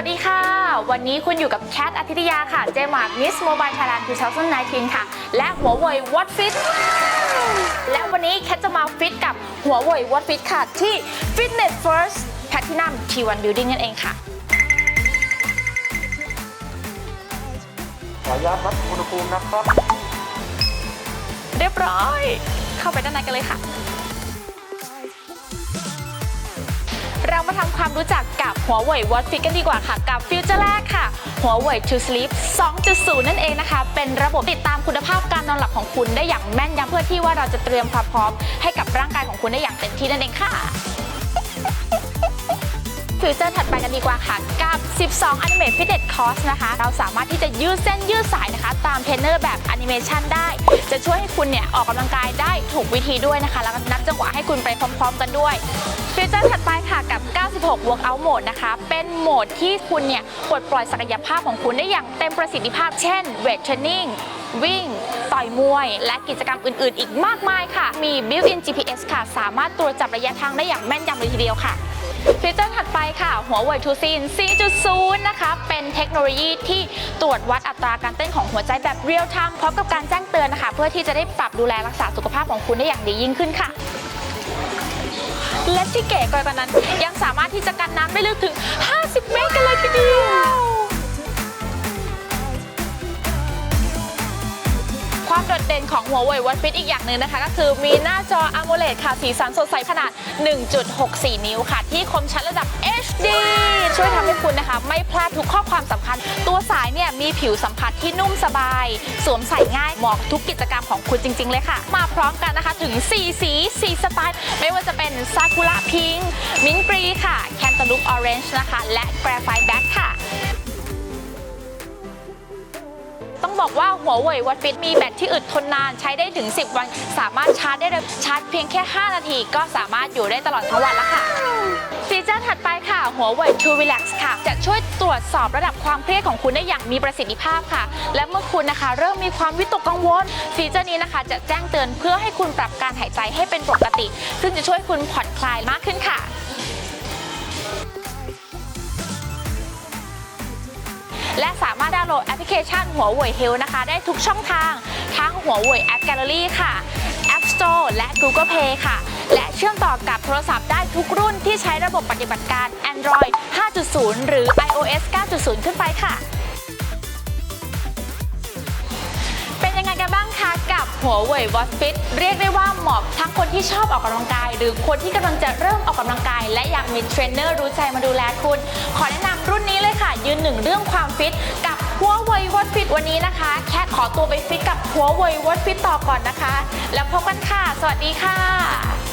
วัสดีค่ะ วันนี้คุณอยู่กับแคทอาทิตยาค่ะ เจมาร์กมิสโมบายไทยแลนด์2019 ค่ะ และหัวเว่ยวอตฟิตและวันนี้แคทจะมาฟิตกับหัวเว่ยวอตฟิตค่ะ ที่ Fitness First Platinum T1 Building นั่นเองค่ะ ขออนุญาตวัดอุณหภูมินะครับ เรียบร้อย เข้าไปด้านในกันเลยค่ะ มาทำความรู้จักกับหัวเว่ยวอตฟิตกันดีกว่าค่ะ กับฟิวเจอร์แรกค่ะหัวเว่ย To Sleep 2.0 นั่นเองนะคะ เป็นระบบติดตามคุณภาพการนอนหลับของคุณได้อย่างแม่นยำเพื่อที่ว่าเราจะเตรียมความพร้อมให้กับร่างกายของคุณได้อย่างเต็มที่นั่นเองค่ะฟิวเจอร์ถัดไปกันดีกว่าค่ะ กับ 12 Animate Fitness Course นะคะ เราสามารถที่จะยืดเส้นยืดสายนะคะ ตามเทรนเนอร์แบบแอนิเมชันได้ จะช่วยให้คุณเนี่ย ออกกำลังกายได้ถูกวิธีด้วยนะคะ แล้วก็นับจังหวะให้คุณไปพร้อม ๆ กันด้วย ฟีเจอร์ถัดไปค่ะกับ 96 Workout Mode นะคะ เป็นโหมดที่คุณเนี่ยปลดปล่อยศักยภาพของคุณได้อย่างเต็มประสิทธิภาพ เช่น Weight Training วิ่ง ต่อยมวย และกิจกรรมอื่น ๆ อีกมากมายค่ะ มี Built-in GPS ค่ะ สามารถตรวจจับระยะทางได้อย่างแม่นยำเลยทีเดียวค่ะฟีเจอร์ถัดไปค่ะ หัวเว่ยทูซีน4.0 นะคะ เป็นเทคโนโลยีที่ตรวจวัดอัตราการเต้นของหัวใจแบบเรียลไทม์พร้อมกับการแจ้งเตือนนะคะ เพื่อที่จะได้ปรับดูแลรักษาสุขภาพของคุณได้อย่างดียิ่งขึ้นค่ะ และที่เก๋กว่านั้นยังสามารถที่จะกันน้ำได้ลึกถึง 50 เมตรกันเลยทีเดียว เด่นของหัวเว่ยวันฟิตอีกอย่างหนึ่งนะคะ ก็คือมีหน้าจอ AMOLED ค่ะ สีสันสดใสขนาด 1.64 นิ้วค่ะ ที่คมชัดระดับ HD ช่วยทำให้คุณนะคะ ไม่พลาดทุกข้อความสำคัญ ตัวสายเนี่ยมีผิวสัมผัสที่นุ่มสบาย สวมใส่ง่ายเหมาะกับทุกกิจกรรมของคุณจริง ๆ เลยค่ะ มาพร้อมกันนะคะถึง 4 สี 4 สไตล์ ไม่ว่าจะเป็นซากุระพิงมิ้นกรีค่ะแคนตาลูปออเรนจ์นะคะ และแกรไฟแบ็กค่ะ บอกว่าหัวเว่ยวัดฟิตมีแบตที่อึดทนนานใช้ได้ถึง 10 วัน สามารถชาร์จได้เร็วชาร์จเพียงแค่ 5 นาที ก็สามารถอยู่ได้ตลอดทั้งวันแล้วค่ะฟีเจอร์ถัดไปค่ะ หัวเว่ย True Relax ค่ะ จะช่วยตรวจสอบระดับความเครียดของคุณได้อย่างมีประสิทธิภาพค่ะ และเมื่อคุณนะคะ เริ่มมีความวิตกกังวล ฟีเจอร์นี้นะคะ จะแจ้งเตือนเพื่อให้คุณปรับการหายใจให้เป็นปกติ ซึ่งจะช่วยคุณผ่อนคลายมากขึ้นค่ะและสามารถ โหลดแอปพลิเคชันหัวเว่ยเฮลนะคะ ได้ทุกช่องทางทั้งหัวเว่ยแอปแกลเลอรี่ค่ะ App Store และ Google Play ค่ะ และเชื่อมต่อกับโทรศัพท์ได้ทุกรุ่นที่ใช้ระบบปฏิบัติการ Android 5.0 หรือ iOS 9.0 ขึ้นไปค่ะ เป็นยังไงกันบ้างคะกับหัวเว่ยวอตฟิตเรียกได้ว่าเหมาะทั้งคนที่ชอบออกกำลังกาย หรือคนที่กำลังจะเริ่มออกกำลังกาย และอยากมีเทรนเนอร์รู้ใจมาดูแลคุณ ขอแนะนำรุ่นนี้เลยค่ะ ยืนหนึ่งเรื่องความฟิตกับ หัวเว่ยวอดฟิตวันนี้นะคะ แค่ขอตัวไปฟิตกับหัวเว่ยวอดฟิตต่อก่อนนะคะ แล้วพบกันค่ะ สวัสดีค่ะ